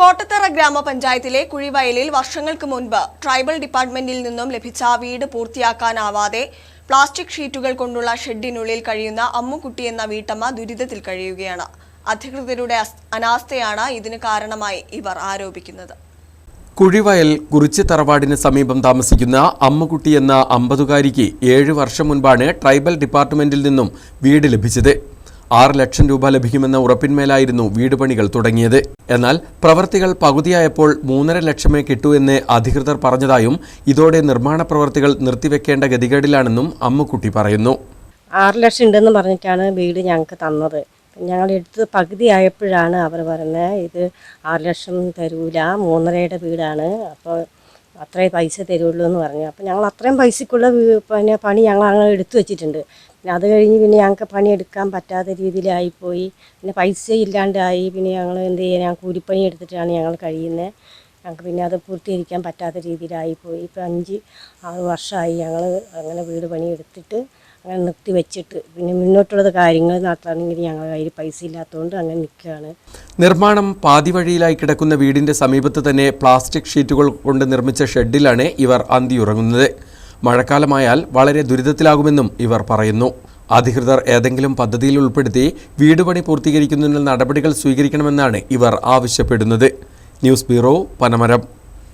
കോട്ടത്തറ ഗ്രാമപഞ്ചായത്തിലെ കുഴിവയലിൽ വർഷങ്ങൾക്ക് മുൻപ് ട്രൈബൽ ഡിപ്പാർട്ട്മെന്റിൽ നിന്നും ലഭിച്ച വീട് പൂർത്തിയാക്കാനാവാതെ പ്ലാസ്റ്റിക് ഷീറ്റുകൾ കൊണ്ടുള്ള ഷെഡിനുള്ളിൽ കഴിയുന്ന അമ്മുക്കുട്ടി എന്ന വീട്ടമ്മ ദുരിതത്തിൽ കഴിയുകയാണ്. അധികൃതരുടെ അനാസ്ഥയാണ് ഇതിന് കാരണമായി ഇവർ ആരോപിക്കുന്നത്. കുഴിവയൽ കുറിച്ചി തറവാടിന് സമീപം താമസിക്കുന്ന അമ്മുകുട്ടി എന്ന അമ്പതുകാരിക്ക് ഏഴ് വർഷം മുൻപാണ് ട്രൈബൽ ഡിപ്പാർട്ട്മെന്റിൽ നിന്നും വീട് ലഭിച്ചത്. ആറ് ലക്ഷം രൂപ ലഭിക്കുമെന്ന ഉറപ്പിന്മേലായിരുന്നു വീട് പണികൾ തുടങ്ങിയത്. എന്നാൽ പ്രവർത്തികൾ പകുതിയായപ്പോൾ മൂന്നര ലക്ഷമേ കിട്ടൂ എന്ന് അധികൃതർ പറഞ്ഞതായും ഇതോടെ നിർമ്മാണ പ്രവർത്തികൾ നിർത്തിവെക്കേണ്ട ഗതികേടിലാണെന്നും അമ്മുക്കുട്ടി പറയുന്നു. ആറ് ലക്ഷം ഉണ്ടെന്ന് പറഞ്ഞിട്ടാണ് വീട് ഞങ്ങൾക്ക് തന്നത്. ഞങ്ങൾ എടുത്ത് പകുതി ആയപ്പോഴാണ് അവർ പറഞ്ഞത് ഇത് ആറ് ലക്ഷം തരൂല മൂന്നരയുടെ വീടാണ് അപ്പോൾ അത്രേ പൈസ തരുള്ളൂ എന്ന് പറഞ്ഞു. അപ്പോൾ ഞങ്ങൾ അത്രയും പൈസക്കുള്ള പിന്നെ പണി ഞങ്ങൾ അങ്ങനെ എടുത്തു വെച്ചിട്ടുണ്ട്. പിന്നെ അത് കഴിഞ്ഞ് പിന്നെ ഞങ്ങൾക്ക് പണിയെടുക്കാൻ പറ്റാത്ത രീതിയിലായിപ്പോയി. പിന്നെ പൈസ ഇല്ലാണ്ടായി. പിന്നെ ഞങ്ങൾ എന്ത് ചെയ്യുക ഞാൻ കൂലിപ്പണി എടുത്തിട്ടാണ് ഞങ്ങൾ കഴിയുന്നത് ഞങ്ങൾക്ക് പിന്നെ അത് പൂർത്തീകരിക്കാൻ പറ്റാത്ത രീതിയിലായിപ്പോയി. ഇപ്പം അഞ്ച് ആറ് വർഷമായി ഞങ്ങൾ അങ്ങനെ വീട് പണിയെടുത്തിട്ട് അങ്ങനെ നിർത്തി വെച്ചിട്ട് പിന്നെ മുന്നോട്ടുള്ളത് കാര്യങ്ങൾ നടത്താണെങ്കിൽ ഞങ്ങൾ കയ്യിൽ പൈസ ഇല്ലാത്തതുകൊണ്ട് അങ്ങനെ നിൽക്കുകയാണ്. നിർമ്മാണം പാതി വഴിയിലായി കിടക്കുന്ന വീടിന്റെ സമീപത്ത് തന്നെ പ്ലാസ്റ്റിക് ഷീറ്റുകൾ കൊണ്ട് നിർമ്മിച്ച ഷെഡിലാണ് ഇവർ അന്തിയുറങ്ങുന്നത്. മഴക്കാലമായാൽ വളരെ ദുരിതത്തിലാകുമെന്നും ഇവർ പറയുന്നു. അധികൃതർ ഏതെങ്കിലും പദ്ധതിയിൽ ഉൾപ്പെടുത്തി വീട് പണി പൂർത്തീകരിക്കുന്നതിനുള്ള നടപടികൾ സ്വീകരിക്കണമെന്നാണ് ഇവർ ആവശ്യപ്പെടുന്നത്. News bureau Panamaram.